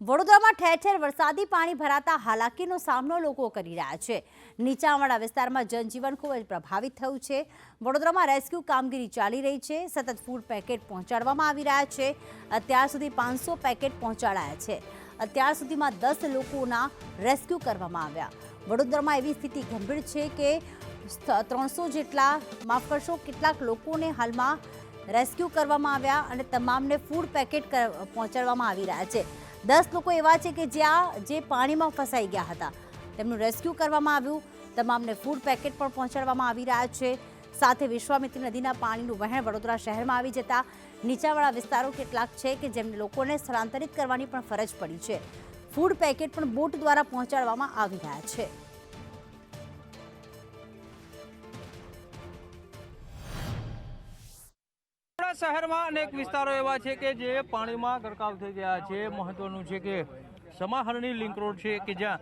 વડોદરામાં ઠેર ઠેર વરસાદી પાણી ભરાતા હાલાકીનો સામનો લોકો કરી રહ્યા છે. નીચાણવાળા વિસ્તારમાં જનજીવન ખૂબ જ પ્રભાવિત થયું છે. વડોદરામાં રેસ્ક્યુ કામગીરી ચાલી રહી છે. સતત ફૂડ પેકેટ પહોંચાડવામાં આવી રહ્યા છે. અત્યાર સુધી પાંચસો પેકેટ પહોંચાડાયા છે. અત્યાર સુધીમાં દસ લોકોના રેસ્ક્યુ કરવામાં આવ્યા. વડોદરામાં એવી સ્થિતિ ગંભીર છે કે ત્રણસો જેટલા, માફ કરશો, કેટલાક લોકોને હાલમાં રેસ્ક્યુ કરવામાં આવ્યા અને તમામને ફૂડ પેકેટ પહોંચાડવામાં આવી રહ્યા છે. દસ લોકો એવા છે કે જ્યાં જે પાણીમાં ફસાઈ ગયા હતા. તેમનું રેસ્ક્યુ કરવામાં આવ્યું. તમામને ફૂડ પેકેટ પણ પહોંચાડવામાં આવી રહ્યા છે. સાથે વિશ્વામિત્રી નદીના પાણીનું વહેણ વડોદરા શહેરમાં આવી જતા નીચાવાળા વિસ્તારો કેટલાક છે કે જેમને લોકોને સ્થળાંતરિત કરવાની પણ ફરજ પડી છે. ફૂડ પેકેટ પણ બોટ દ્વારા પહોંચાડવામાં આવી રહ્યા છે. વડોદરા શહેરમાં અનેક વિસ્તારો એવા છે કે જે પાણીમાં ગરકાવ થઈ ગયા છે. મહત્વનું છે કે સમાહરણી લિંક રોડ છે કે જ્યાં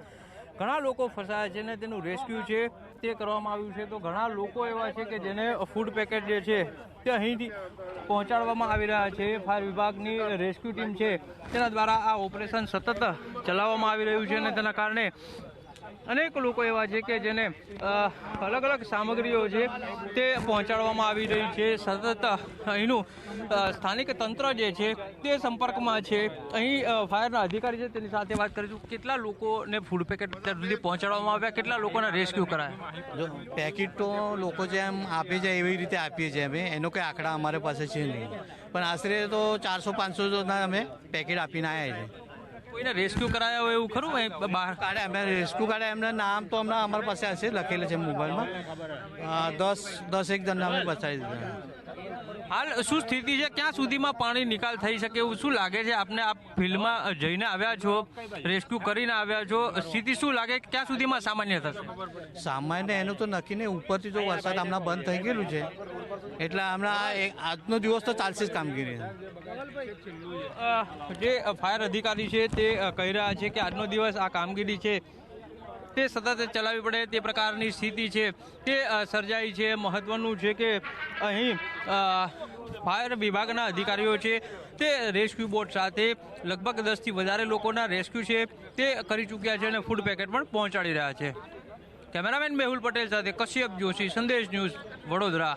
ઘણા લોકો ફસાયા છે ને તેનું રેસ્ક્યુ છે તે કરવામાં આવ્યું છે. તો ઘણા લોકો એવા છે કે જેને ફૂડ પેકેટ જે છે તે અહીંથી પહોંચાડવામાં આવી રહ્યા છે. ફાયર વિભાગની રેસ્ક્યુ ટીમ છે તેના દ્વારા આ ઓપરેશન સતત ચલાવવામાં આવી રહ્યું છે અને તેના કારણે અનેક લોકો એવા છે કે જેને અલગ અલગ સામગ્રીઓ છે તે પહોંચાડવામાં આવી રહી છે. સતત અહીંનું સ્થાનિક તંત્ર જે છે તે સંપર્કમાં છે. અહીં ફાયરના અધિકારી છે તેની સાથે વાત કરીશું. કેટલા લોકોને ફૂડ પેકેટ અત્યાર સુધી પહોંચાડવામાં આવ્યા? કેટલા લોકોને રેસ્ક્યુ કરાયા? પેકેટ તો લોકો જેમ આપે છે, એવી રીતે આપીએ છીએ અમે. એનો કંઈ આંકડા અમારી પાસે છે નહીં. પણ આશરે તો ચારસો પાંચસો અમે પેકેટ આપીને આવ્યા છે. કોઈને રેસ્ક્યુ કરાયા હોય એવું ખરું? બહાર કાઢે અમે રેસ્ક્યુ કાઢે. એમના નામ તો હમણાં અમારી પાસે હશે લખેલું છે મોબાઈલમાં. દસ દસ એક જણને અમે બચાવી દીધા. હાલ શું સ્થિતિ છે? ક્યાં સુધીમાં પાણી નિકાલ થઈ શકે એવું શું લાગે છે? આપને આ ફિલ્ડમાં જઈને આવ્યા છો રેસ્ક્યુ કરીને આવ્યા છો. સ્થિતિ શું લાગે? ક્યાં સુધીમાં સામાન્ય થશે? સામાન્ય એનું તો નક્કી નહીં. ઉપરથી જો વરસાદ હમણાં બંધ થઈ ગયેલું છે એટલે હમણાં આજનો દિવસ તો ચાલશે જ કામગીરી. જે ફાયર અધિકારી છે તે કહી રહ્યા છે કે આજનો દિવસ આ કામગીરી છે. તે સતત ચલાવવી પડે તે પ્રકારની સ્થિતિ છે. તે સર્જાઈ છે. મહત્વનું છે કે અહીં ફાયર વિભાગના અધિકારીઓ છે તે રેસ્ક્યુ બોટ સાથે લગભગ દસથી વધારે લોકોના રેસ્ક્યુ છે તે કરી ચૂક્યા છે અને ફૂડ પેકેટ પણ પહોંચાડી રહ્યા છે. કેમેરામેન મેહુલ પટેલ સાથે કશ્યપ જોશી, સંદેશ ન્યૂઝ વડોદરા.